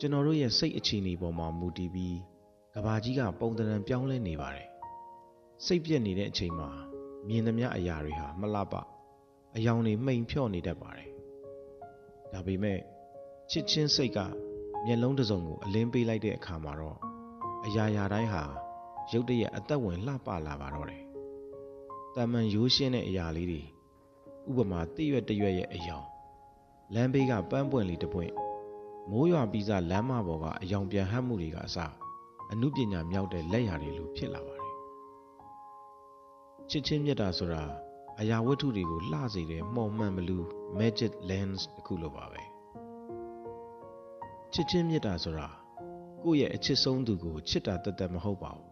ကျွန်တော်တို့ရဲ့စိတ်အခြေအနေပေါ်မှာမူတည်ပြီးကဘာကြီးကပုံသဏ္ဍာန်ပြောင်းလဲနေပါတယ်စိတ်ပြက်နေတဲ့အချိန်မှာမြင်သမျှအရာတွေဟာမလှပအယောင်တွေမှိန်ဖြော့နေတတ်ပါတယ်ဒါပေမဲ့ချစ်ချင်းစိတ်ကမျက်လုံးတစ်စုံကိုအလင်းပေးလိုက်တဲ့အခါမှာတော့အရာရာတိုင်းဟာရုတ်တရက်အသက်ဝင်လှပလာပါတော့တယ်တာမန်ရိုးရှင်းတဲ့အရာလေးတွေဥပမာတည့်ရွက်တရွက်ရဲ့အယောင်လမ်းဘေးကပန်းပွင့်လေးတစ်ပွင့် မိုးရွာပြီးစားလမ်းမပေါ်ကအယောင်ပြန်ဟပ်မှုတွေကအစအမှုပညာမြောက်တဲ့လက်ရာတွေလိုဖြစ်လာပါတယ်ချစ်ချင်းမြတ်တာဆိုတာအရာဝတ္ထုတွေကိုလှစေတဲ့မှော်မှန်မလူ magic lens တစ်ခုလိုပါပဲချစ်ချင်းမြတ်တာဆိုတာကိုယ့်ရဲ့အချစ်ဆုံးသူကိုချစ်တာတသက်မဟုတ်ပါဘူး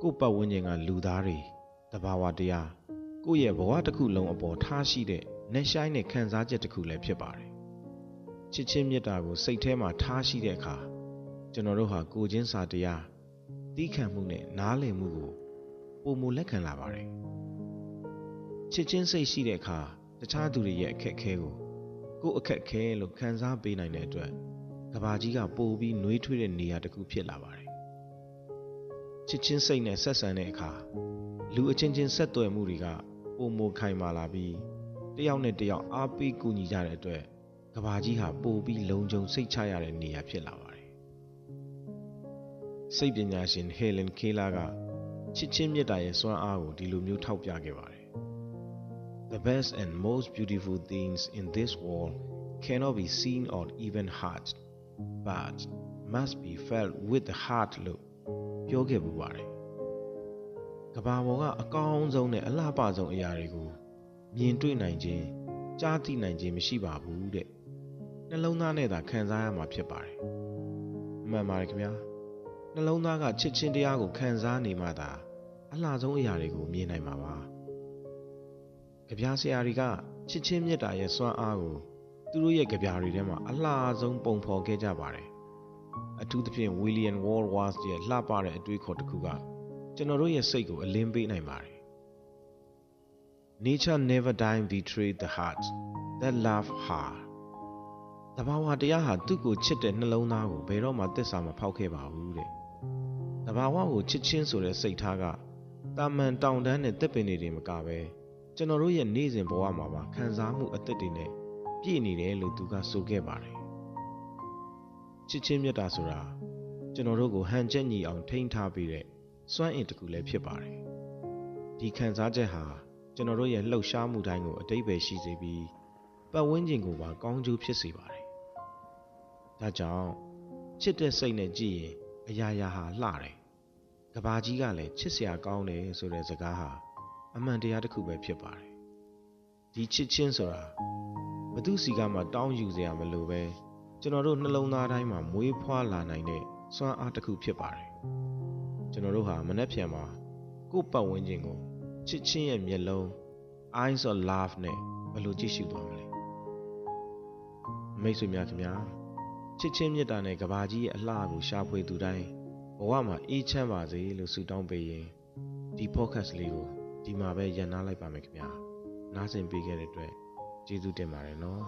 ကိုယ့်ပတ်ဝန်းကျင်ကလူသားတွေတဘာဝတရားကိုယ့်ရဲ့ဘဝတစ်ခုလုံးအပေါ်ထားရှိတဲ့နှက်ဆိုင်တဲ့ခံစားချက်တစ်ခုလည်းဖြစ်ပါတယ် ချစ်ချင်းမြတ်တာကိုစိတ်ထဲမှာထားရှိတဲ့အခါကျွန်တော်တို့ဟာကိုချင်းစာတရားတီးခံမှုနဲ့နားလည်မှုကိုပုံမလက်ခံလာပါတယ်ချစ်ချင်းစိတ်ရှိတဲ့အခါတခြားသူတွေရဲ့အခက်အခဲကိုကိုယ့်အခက်အခဲလို့ခံစားပေးနိုင်တဲ့အတွက်ကဘာကြီးကပိုပြီးနှွေးထွေးတဲ့နေရာတစ်ခုဖြစ်လာပါတယ်ချစ်ချင်းစိတ်နဲ့ဆက်ဆံတဲ့အခါလူအချင်းချင်းဆက်သွယ်မှုတွေကပုံမခိုင်မာလာပြီးတယောက်နဲ့တယောက်အားပေးကူညီကြတဲ့အတွက် ကဘာကြီးဟာပိုပြီးလုံခြုံစိတ်ချရတဲ့နေရာဖြစ်လာပါတယ်စိတ်ပညာရှင်ဟေလန်ခေလာကချစ်ချင်းမြတ်တာရဲ့စွမ်းအားကိုဒီလိုမျိုးထောက်ပြခဲ့ပါတယ် The best and most beautiful things in this world cannot be seen or even heard but must be felt with the heart လို့ပြောခဲ့ပူပါတယ်ကဘာပေါ်ကအကောင်းဆုံးနဲ့အလှပဆုံးအရာတွေကိုမြင်တွေ့နိုင်ခြင်းကြားသိနိုင်ခြင်းမရှိပါဘူးတဲ့ နှလုံးသားနဲ့သာခံစားရမှာဖြစ်ပါတယ်မှန်ပါတယ်ခင်ဗျာနှလုံးသားကချစ်ချင်းတရားကိုခံစားနေမှသာအလှဆုံးအရာတွေကိုမြင်နိုင်မှာပါကြပြဆရာတွေကချစ်ချင်းမြတ်တာရဲ့စွမ်းအားကိုသူတို့ရဲ့ကြပြတွေထဲမှာအလှဆုံးပုံဖော်ခဲ့ကြပါတယ်အထူးသဖြင့် William Wordsworth ရဲ့လှပတဲ့အတွေးခေါ်တစ်ခုကကျွန်တော်တို့ရဲ့စိတ်ကိုအလင်းပေးနိုင်ပါတယ် Nature never die betray the heart that love her တဘာဝတရားဟာသူ့ကိုချစ်တဲ့နှလုံးသားကိုဘယ်တော့မှသစ္စာမဖောက်ခဲ့ပါဘူးတဲ့တဘာဝကိုချစ်ချင်းဆိုတဲ့စိတ်ထားကတာမန်တောင်တန်းနဲ့တက်ပင်တွေတင်မကပဲကျွန်တော်တို့ရဲ့နေ့စဉ်ဘဝမှာပါခံစားမှုအသက်တွေနဲ့ပြည့်နေတယ်လို့သူကဆိုခဲ့ပါတယ်ချစ်ချင်းမြတ်တာဆိုတာကျွန်တော်တို့ကိုဟန်ချက်ညီအောင်ထိန်းထားပေးတဲ့စွမ်းအင်တစ်ခုလည်းဖြစ်ပါတယ်ဒီခံစားချက်ဟာကျွန်တော်တို့ရဲ့လှုပ်ရှားမှုတိုင်းကိုအတိတ်ပဲရှိစေပြီးပတ်ဝန်းကျင်ကိုပါကောင်းကျိုးဖြစ်စေပါတယ် ဒါကြောင့်ချစ်တဲ့စိတ်နဲ့ကြည့်ရင်အရာရာဟာလှတယ်ကဘာကြီးကလည်းချစ်စရာကောင်းတယ်ဆိုတဲ့စကားဟာအမှန်တရားတစ်ခုပဲဖြစ်ပါတယ်ဒီချစ်ချင်းဆိုတာဘသူစီကမှတောင်းယူစရာမလိုပဲကျွန်တော်တို့နှလုံးသားတိုင်းမှာမွေးဖွားလာနိုင်တဲ့စွမ်းအားတစ်ခုဖြစ်ပါတယ်ကျွန်တော်တို့ဟာမနှက်ဖြန်မှာကိုယ့်ပတ်ဝန်းကျင်ကိုချစ်ချင်းရဲ့မျက်လုံး eyes of love နဲ့ဘယ်လိုကြည့်ရှုသွားမလဲမိတ်ဆွေများခင်ဗျာ ချစ်ချင်းမြတ်တာနဲ့ကဘာကြီးရဲ့အလှကိုရှာဖွေသူတိုင်းဘဝမှာအေးချမ်းပါစေလို့ဆုတောင်းပေးရင်ဒီ podcast လေးကိုဒီမှာပဲရန်နာလိုက်ပါမယ်ခင်ဗျာနားဆင်ပေးခဲ့တဲ့အတွက်ကျေးဇူးတင်ပါတယ်နော်